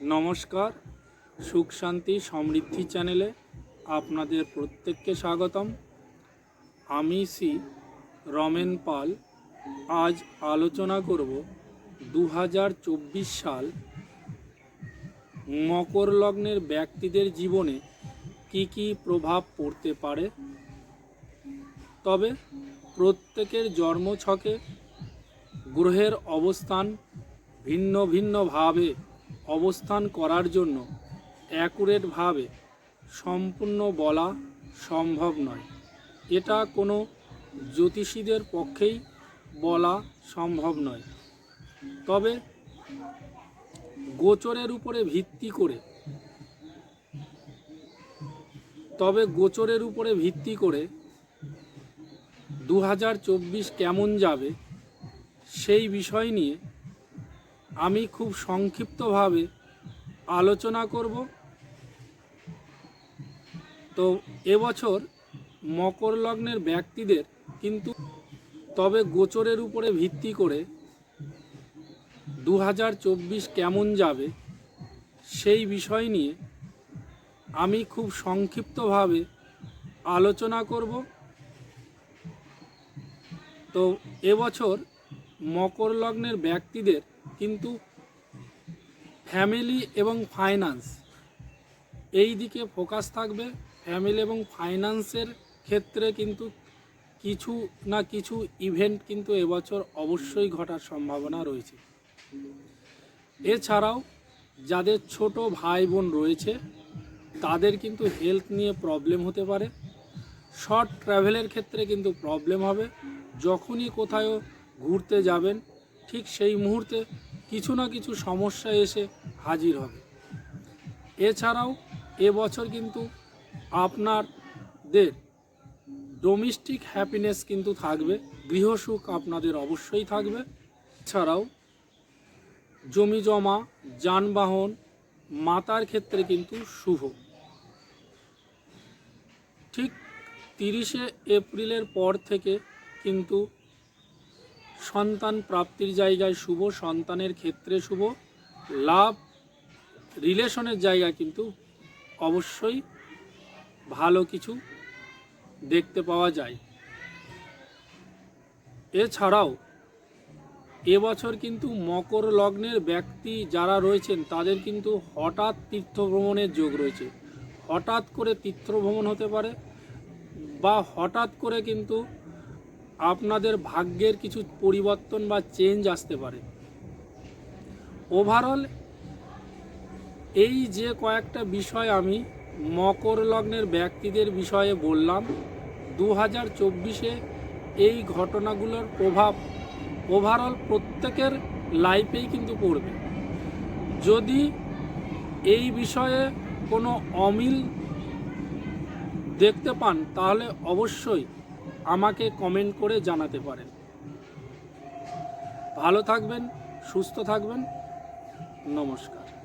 নমস্কার, সুখ শান্তি সমৃদ্ধি চ্যানেলে আপনাদের প্রত্যেককে স্বাগতম। আমি শ্রী রমেন পাল। আজ আলোচনা করব দু হাজার চব্বিশ সাল মকর লগ্নের ব্যক্তিদের জীবনে কি কি প্রভাব পড়তে পারে। তবে প্রত্যেকের জন্মছকে গ্রহের অবস্থান ভিন্ন ভিন্নভাবে অবস্থান করার জন্য অ্যাকুরেটভাবে সম্পূর্ণ বলা সম্ভব নয়। এটা কোনো জ্যোতিষীদের পক্ষেই বলা সম্ভব নয়। তবে গোচরের উপরে ভিত্তি করে, তবে গোচরের উপরে ভিত্তি করে দু হাজার চব্বিশ কেমন যাবে সেই বিষয় নিয়ে আমি খুব সংক্ষিপ্তভাবে আলোচনা করব। তো এবছর মকর লগ্নের ব্যক্তিদের কিন্তু তবে গোচরের উপরে ভিত্তি করে দু হাজার চব্বিশ কেমন যাবে সেই বিষয় নিয়ে আমি খুব সংক্ষিপ্তভাবে আলোচনা করব। তো এবছর মকর লগ্নের ব্যক্তিদের কিন্তু ফ্যামিলি এবং ফাইন্যান্স। এই দিকে ফোকাস থাকবে। ফ্যামিলি এবং ফাইন্যান্সের ক্ষেত্রে কিন্তু কিছু না কিছু ইভেন্ট কিন্তু এবছর অবশ্যই ঘটার সম্ভাবনা রয়েছে। এছাড়াও যাদের ছোট ভাই বোন রয়েছে, তাদের কিন্তু হেলথ নিয়ে প্রবলেম হতে পারে। শর্ট ট্রাভেলের ক্ষেত্রে কিন্তু প্রবলেম হবে। যখনই কোথাও ঘুরতে যাবেন ঠিক সেই মুহূর্তে কিছু না কিছু সমস্যা এসে হাজির হবে। এছাড়াও এবছর কিন্তু আপনাদের ডোমেস্টিক হ্যাপিনেস কিন্তু থাকবে গৃহসুখ আপনাদের অবশ্যই থাকবে। ছাড়াও জমি জমা, যানবাহন মাতার ক্ষেত্রে কিন্তু শুভ। ঠিক তিরিশে এপ্রিলের পর থেকে কিন্তু সন্তান প্রাপ্তির জায়গায় শুভ, সন্তানের ক্ষেত্রে শুভ। লাভ, রিলেশনের জায়গা কিন্তু অবশ্যই ভালো কিছু দেখতে পাওয়া যায়। এছাড়াও, এবছর কিন্তু মকর লগ্নের ব্যক্তি যারা রয়েছেন, তাদের কিন্তু হঠাৎ তীর্থ ভ্রমণের যোগ রয়েছে। হঠাৎ করে তীর্থ ভ্রমণ হতে পারে বা হঠাৎ করে কিন্তু আপনাদের ভাগ্যের কিছু পরিবর্তন বা চেঞ্জ আসতে পারে। ওভারঅল এই যে কয়েকটা বিষয় আমি মকর লগ্নের ব্যক্তিদের বিষয়ে বললাম দু হাজার চব্বিশে এই ঘটনাগুলোর প্রভাব ওভারঅল প্রত্যেকের লাইফেই কিন্তু পড়বে। যদি এই বিষয়ে কোনো অমিল দেখতে পান, তাহলে অবশ্যই আমাকে কমেন্ট করে জানাতে পারেন। ভালো থাকবেন সুস্থ থাকবেন। নমস্কার।